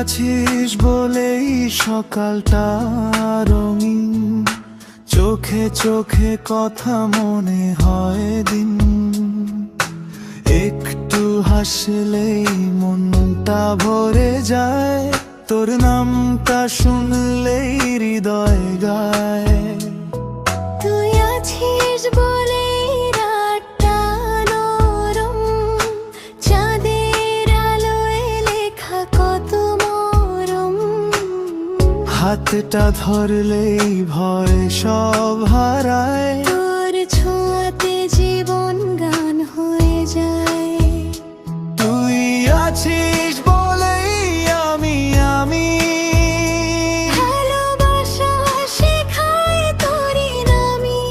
আছিস বলেই সকালটা রঙিন। চোখে চোখে কথা মনে হয় দিন। একটু হাসলেই মনটা ভরে যায়। তোর নামটা শুনলেই হৃদয় গায়। হাতটা ধরলেই ভয় সব হারায়। তোর ছোঁয়াতে জীবন গান হয়ে যায়। তুই আছিস বলেই আমি আমি। ভালোবাসা শেখায় তোরই নামি।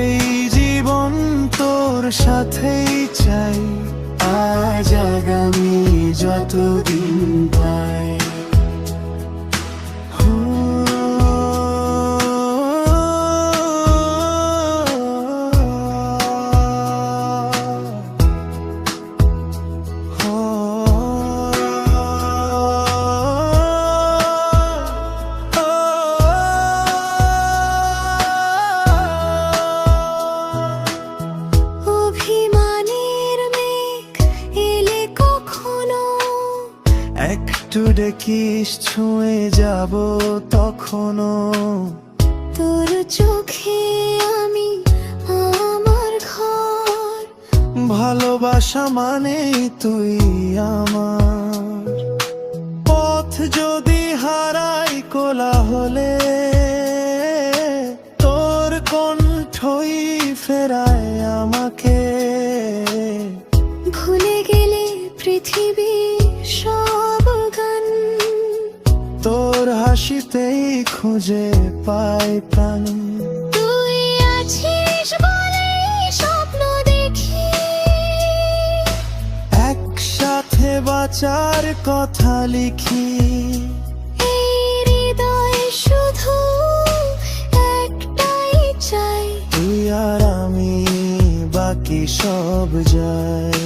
এই জীবন তোর সাথেই চাই। আজ আগামী যতদিন একটু দেখিস ছুঁয়ে যাব তখনও। তোর চোখে আমি আমার ঘর। ভালোবাসা মানে তুই আমার। পথ যদি হারাই কোলা হলে হাসিতেই খুঁজে পাই প্রাণ। তুই আছিস বলে স্বপ্ন দেখি। একসাথে বাঁচার কথা লিখি। শুধু একটাই চাই। তুই আর আমি বাকি সব যায়